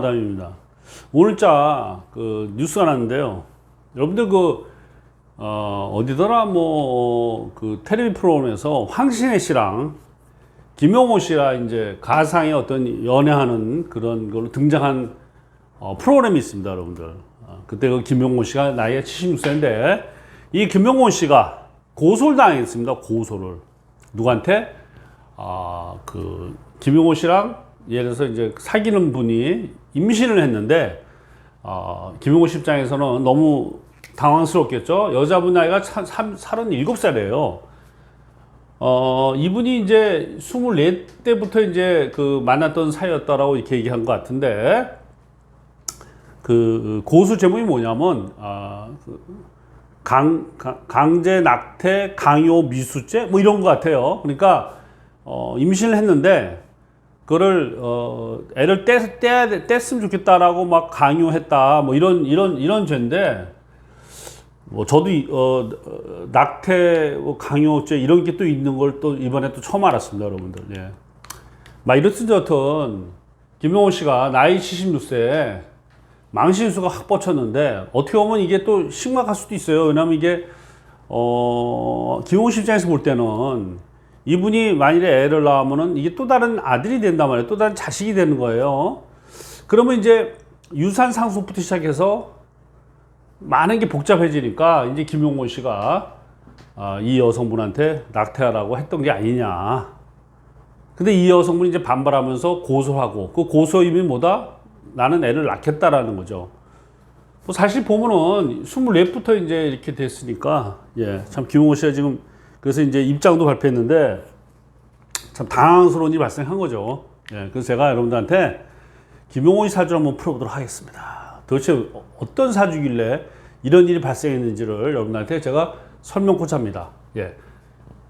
담입니다. 오늘자 그 뉴스가 났는데요. 여러분들 그 어, 어디더라 뭐 그 텔레비 프로그램에서 황신혜 씨랑 김용호 씨가 이제 가상의 어떤 연애하는 그런 걸로 등장한 어, 프로그램이 있습니다, 여러분들. 어, 그때 그 김용호 씨가 나이가 76세인데 이 김용호 씨가 고소를 당했습니다. 고소를 누구한테? 아, 그 김용호 씨랑 예를 들어서 이제 사귀는 분이 임신을 했는데 어, 김용호 씨 입장에서는 너무 당황스럽겠죠. 여자분 나이가 참, 37살이에요. 어, 이분이 이제 24때부터 이제 그 만났던 사이였다라고 이렇게 얘기한 것 같은데 그 고수 제목이 뭐냐면 아, 그 강, 강- 강제 낙태 강요 미수죄 뭐 이런 것 같아요. 그러니까 어, 임신을 했는데 그거를 어, 애를 떼, 떼야 돼- 뗐으면 좋겠다라고 막 강요했다 뭐 이런 이런 이런 죄인데 뭐 저도 이- 어, 어, 낙태 뭐 강요죄 이런 게 또 있는 걸 또 이번에 또 처음 알았습니다, 여러분들. 예. 막 이렇든 저튼 김용호 씨가 나이 76세에 망신수가 확 뻗쳤는데 어떻게 보면 이게 또 심각할 수도 있어요. 왜냐하면 이게 어, 김용호 씨 입장에서 볼 때는 이분이 만일에 애를 낳으면은 이게 또 다른 아들이 된단 말이에요. 또 다른 자식이 되는 거예요. 그러면 이제 유산 상속부터 시작해서 많은 게 복잡해지니까 이제 김용호 씨가 아, 이 여성분한테 낙태하라고 했던 게 아니냐. 근데 이 여성분이 이제 반발하면서 고소하고 그 고소임이 뭐다? 나는 애를 낳겠다라는 거죠. 뭐 사실 보면은 24부터 이제 이렇게 됐으니까 예, 참 김용호 씨가 지금 그래서 이제 입장도 발표했는데 참 당황스러운 일이 발생한 거죠. 예, 그래서 제가 여러분들한테 김용호 씨 사주를 한번 풀어보도록 하겠습니다. 도대체 어떤 사주길래 이런 일이 발생했는지를 여러분들한테 제가 설명코자 합니다. 예.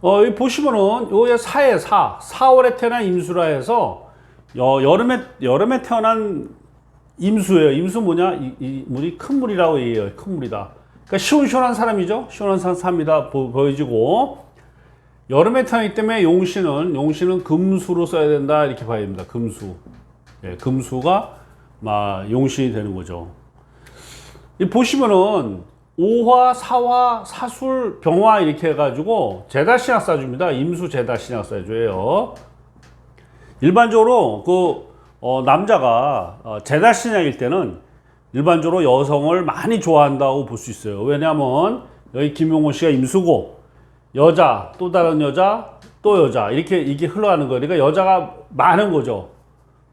어, 여기 보시면은 요게 사에 사, 4월에 태어난 임수라 해서 여, 여름에 여름에 태어난 임수예요. 임수 뭐냐? 이, 이 물이 큰 물이라고 얘기해요. 큰 물이다. 그러니까 시원시원한 사람이죠. 시원한 사람이다 보, 보여지고 여름에 태어나기 때문에 용신은 용신은 금수로 써야 된다 이렇게 봐야 됩니다. 금수. 예, 금수가 막 용신이 되는 거죠. 이 보시면은 오화, 사화, 사술, 병화 이렇게 해가지고 제다신약사주입니다. 임수 제다신약사주예요. 일반적으로 그 어, 남자가 어, 제다신약일 때는 일반적으로 여성을 많이 좋아한다고 볼 수 있어요. 왜냐하면 여기 김용호 씨가 임수고 여자 또 다른 여자 또 여자 이렇게 이게 흘러가는 거니까 여자가 많은 거죠.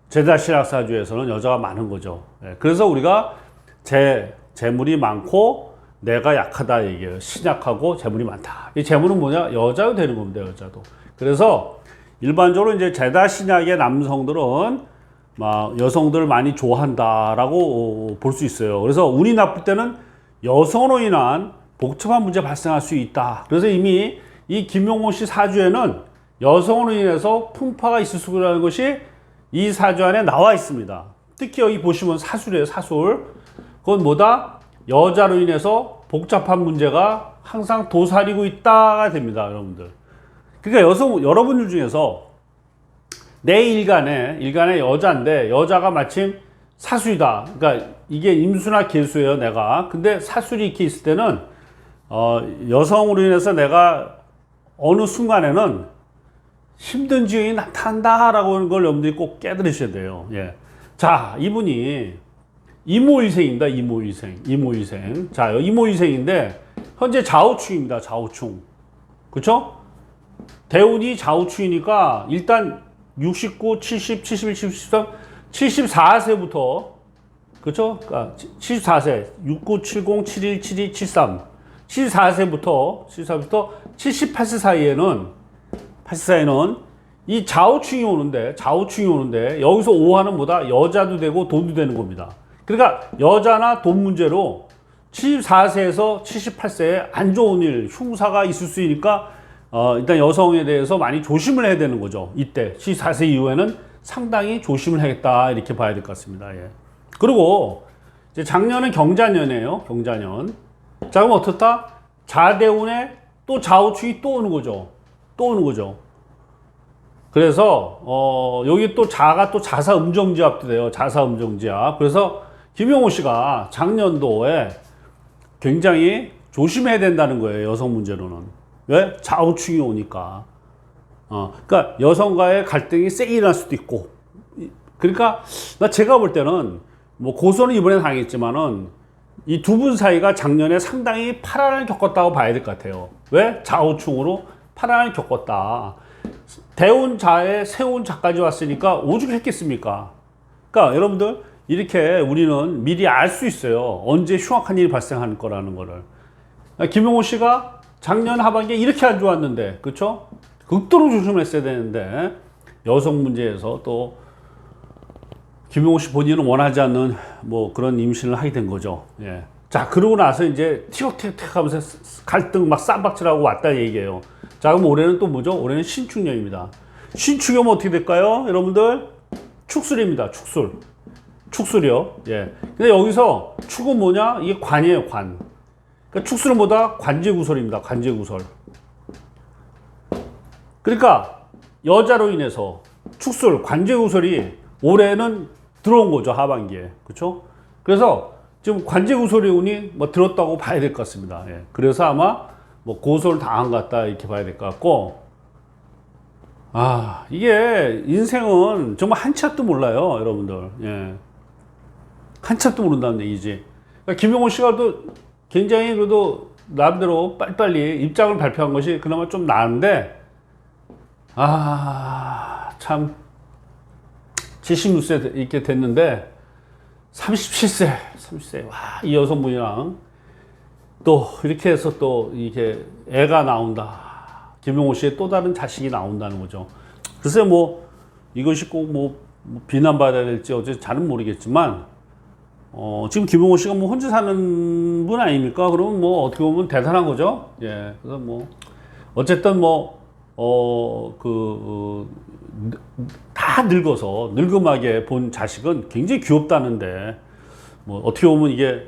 제다신약사주에서는 여자가 많은 거죠. 예, 그래서 우리가 재 재물이 많고 내가 약하다 얘기해요. 신약하고 재물이 많다. 이 재물은 뭐냐? 여자도 되는 겁니다. 여자도. 그래서 일반적으로 이제 제다 신약의 남성들은 막 여성들을 많이 좋아한다라고 볼 수 있어요. 그래서 운이 나쁠 때는 여성으로 인한 복잡한 문제 발생할 수 있다. 그래서 이미 이 김용호 씨 사주에는 여성으로 인해서 풍파가 있을 수 있다는 것이 이 사주 안에 나와 있습니다. 특히 여기 보시면 사술이에요, 사술. 그건 뭐다? 여자로 인해서 복잡한 문제가 항상 도사리고 있다가 됩니다, 여러분들. 그러니까 여성, 여러분들 중에서 내 일간에, 일간에 여자인데, 여자가 마침 사술이다. 그러니까 이게 임수나 개수예요, 내가. 근데 사술이 이렇게 있을 때는, 어, 여성으로 인해서 내가 어느 순간에는 힘든 지경이 나타난다라고 하는 걸 여러분들이 꼭 깨달으셔야 돼요. 예. 자, 이분이 이모일생입니다. 이모일생. 이모일생. 자, 이모일생인데, 현재 좌우충입니다. 좌우충. 그쵸? 대운이 좌우충이니까, 일단 69, 70, 71, 73, 74세부터, 그쵸? 그러니까 74세, 69, 70, 71, 72, 73. 74세부터, 74세부터 78세 사이에는, 80세 사이에는 이 좌우충이 오는데, 좌우충이 오는데, 여기서 오화는 뭐다? 여자도 되고 돈도 되는 겁니다. 그러니까 여자나 돈 문제로 74세에서 78세에 안 좋은 일, 흉사가 있을 수 있으니까 어, 일단 여성에 대해서 많이 조심을 해야 되는 거죠. 이때 74세 이후에는 상당히 조심을 하겠다 이렇게 봐야 될 것 같습니다. 예. 그리고 이제 작년은 경자년이에요. 경자년. 자 그럼 어떻다? 자대운에 또 좌우축이 또 오는 거죠. 또 오는 거죠. 그래서 어 여기 또 자가 또 자사 음정지압도 돼요. 자사 음정지압. 그래서 김용호 씨가 작년도에 굉장히 조심해야 된다는 거예요. 여성 문제로는. 왜? 좌우충이 오니까. 어, 그러니까 여성과의 갈등이 세게 일어날 수도 있고. 이- 그러니까 나 제가 볼 때는 뭐 고소는 이번에 당했지만은 이 두 분 사이가 작년에 상당히 파란을 겪었다고 봐야 될 것 같아요. 왜? 좌우충으로 파란을 겪었다. 대운 자에 세운 자까지 왔으니까 오죽했겠습니까? 그러니까 여러분들 이렇게 우리는 미리 알 수 있어요. 언제 흉악한 일이 발생할 거라는 거를. 김용호 씨가 작년 하반기에 이렇게 안 좋았는데, 그렇죠? 극도로 조심했어야 되는데 여성 문제에서 또 김용호 씨 본인은 원하지 않는 뭐 그런 임신을 하게 된 거죠. 예. 자, 그러고 나서 이제 티격태격 하면서 갈등 막 쌈박질하고 왔다 얘기예요. 자, 그럼 올해는 또 뭐죠? 올해는 신축년입니다. 신축이면 어떻게 될까요? 여러분들? 축술입니다. 축술. 축술이요. 예. 근데 여기서 축은 뭐냐? 이게 관이에요, 관. 그러니까 축술은 뭐다? 관제구설입니다. 관제구설. 그러니까 여자로 인해서 축술, 관제구설이 올해는 들어온 거죠 하반기에 그렇죠? 그래서 지금 관제구설의 운이 뭐 들었다고 봐야 될 것 같습니다. 예. 그래서 아마 뭐 고소를 당한 것 같다 이렇게 봐야 될 것 같고 아 이게 인생은 정말 한 치 앞도 몰라요 여러분들 예. 한 치 앞도 모른다는 얘기지 그러니까 김용호 씨가 또 굉장히 그래도 나름대로 빨리빨리 입장을 발표한 것이 그나마 좀 나은데 아, 참 76세 이렇게 됐는데 37세, 30세 와, 이 여성분이랑 또 이렇게 해서 또 이게 애가 나온다. 김용호 씨의 또 다른 자식이 나온다는 거죠. 글쎄 뭐 이것이 꼭뭐 뭐 비난받아야 될지 어째 잘은 모르겠지만 어, 지금 김용호 씨가 뭐 혼자 사는 분 아닙니까? 그러면 뭐 어떻게 보면 대단한 거죠. 예. 그래서 뭐 어쨌든 뭐 어, 그, 어, 다 늙어서 늙음하게 본 자식은 굉장히 귀엽다는데, 뭐, 어떻게 보면 이게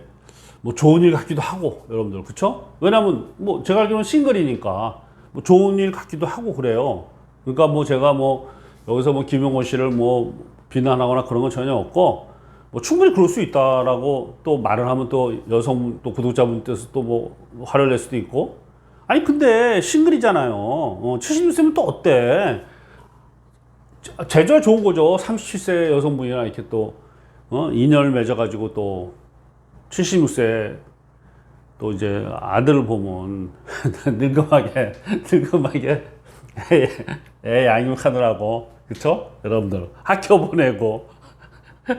뭐 좋은 일 같기도 하고, 여러분들, 그쵸? 왜냐면, 뭐, 제가 알기로는 싱글이니까, 뭐 좋은 일 같기도 하고 그래요. 그러니까 뭐 제가 뭐, 여기서 뭐 김용호 씨를 뭐 비난하거나 그런 건 전혀 없고, 뭐 충분히 그럴 수 있다라고 또 말을 하면 또 여성 또 구독자분께서 또 뭐 화를 낼 수도 있고, 아니 근데 싱글이잖아요. 어, 76세면 또 어때? 제- 제자 좋은 거죠. 37세 여성분이랑 이렇게 또 어, 인연을 맺어가지고 또 76세 또 이제 아들을 보면 늙음하게 늙음하게 애, 애 양육하느라고 그쵸? 여러분들 학교 보내고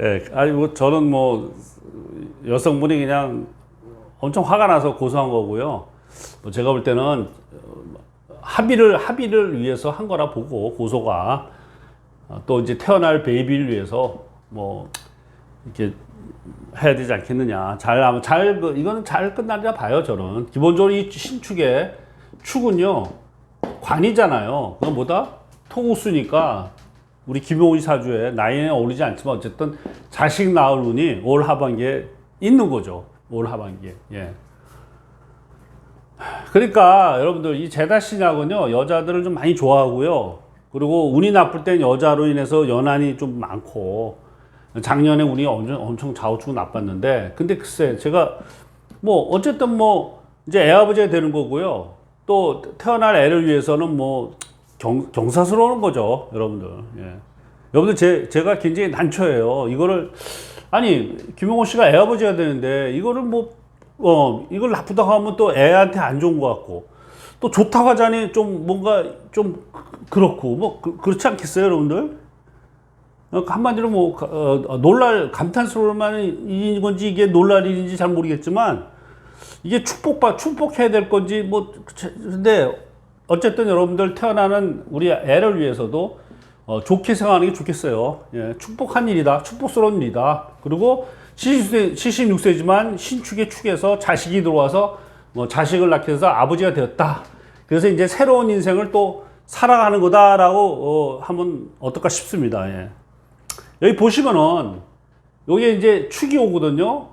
예, 아니 뭐 저는 뭐 여성분이 그냥 엄청 화가 나서 고소한 거고요. 뭐 제가 볼 때는 어, 합의를 합의를 위해서 한 거라 보고 고소가 어, 또 이제 태어날 베이비를 위해서 뭐 이렇게 해야 되지 않겠느냐. 잘 아마 잘 그, 이거는 잘 끝나리라 봐요. 저는 기본적으로 이 신축의 축은요 관이잖아요. 그건 뭐다 토구수니까 우리 김용희 사주에 나이는 어울리지 않지만 어쨌든 자식 낳을 운이 올 하반기에 있는 거죠. 올 하반기에. 예. 그러니까 여러분들 이 제다 신약은요 여자들을 좀 많이 좋아하고요. 그리고 운이 나쁠 땐 여자로 인해서 연한이 좀 많고 작년에 운이 엄청, 엄청 좌우측 나빴는데 근데 글쎄 제가 뭐 어쨌든 뭐 이제 애 아버지가 되는 거고요. 또 태어날 애를 위해서는 뭐 경, 경사스러운 거죠, 여러분들. 예. 여러분들 제, 제가 굉장히 난처해요. 이거를 아니 김용호 씨가 애 아버지가 되는데 이거를 뭐 어, 이걸 나쁘다고 하면 또 애한테 안 좋은 것 같고 또 좋다고 하자니 좀 뭔가 좀 그렇고 뭐 그, 그렇지 않겠어요, 여러분들? 어, 한마디로 뭐 어, 어, 놀랄 감탄스러울 만한 건지 이게 놀랄 일인지 잘 모르겠지만 이게 축복받 축복해야 될 건지 뭐 근데 어쨌든 여러분들 태어나는 우리 애를 위해서도 어, 좋게 생각하는 게 좋겠어요. 예, 축복한 일이다. 축복스러운 일이다. 그리고 70세, 76세지만 신축의 축에서 자식이 들어와서 뭐 자식을 낳게 해서 아버지가 되었다. 그래서 이제 새로운 인생을 또 살아가는 거다라고 어, 하면 어떨까 싶습니다. 예. 여기 보시면은 여기 이제 축이 오거든요.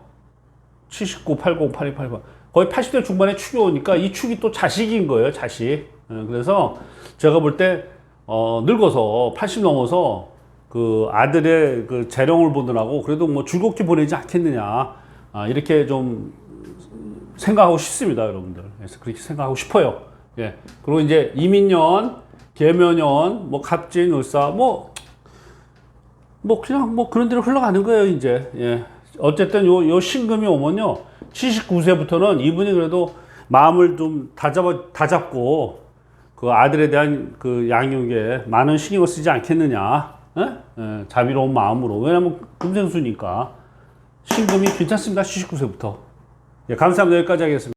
79, 80, 82, 88. 거의 80대 중반에 축이 오니까 이 축이 또 자식인 거예요, 자식. 예, 그래서 제가 볼 때, 어, 늙어서 80 넘어서 그 아들의 그 재령을 보느라고 그래도 뭐 즐겁게 보내지 않겠느냐. 아, 이렇게 좀 생각하고 싶습니다, 여러분들. 그래서 그렇게 생각하고 싶어요. 예. 그리고 이제 이민년, 계면년, 뭐 갑진, 을사, 뭐, 뭐 그냥 뭐 그런 대로 흘러가는 거예요, 이제. 예. 어쨌든 요, 요 신금이 오면요. 79세부터는 이분이 그래도 마음을 좀 다잡아, 다잡고 그 아들에 대한 그 양육에 많은 신경을 쓰지 않겠느냐. 예? 예, 자비로운 마음으로. 왜냐면 금생수니까. 신금이 괜찮습니다. 79세부터. 예, 감사합니다. 여기까지 하겠습니다.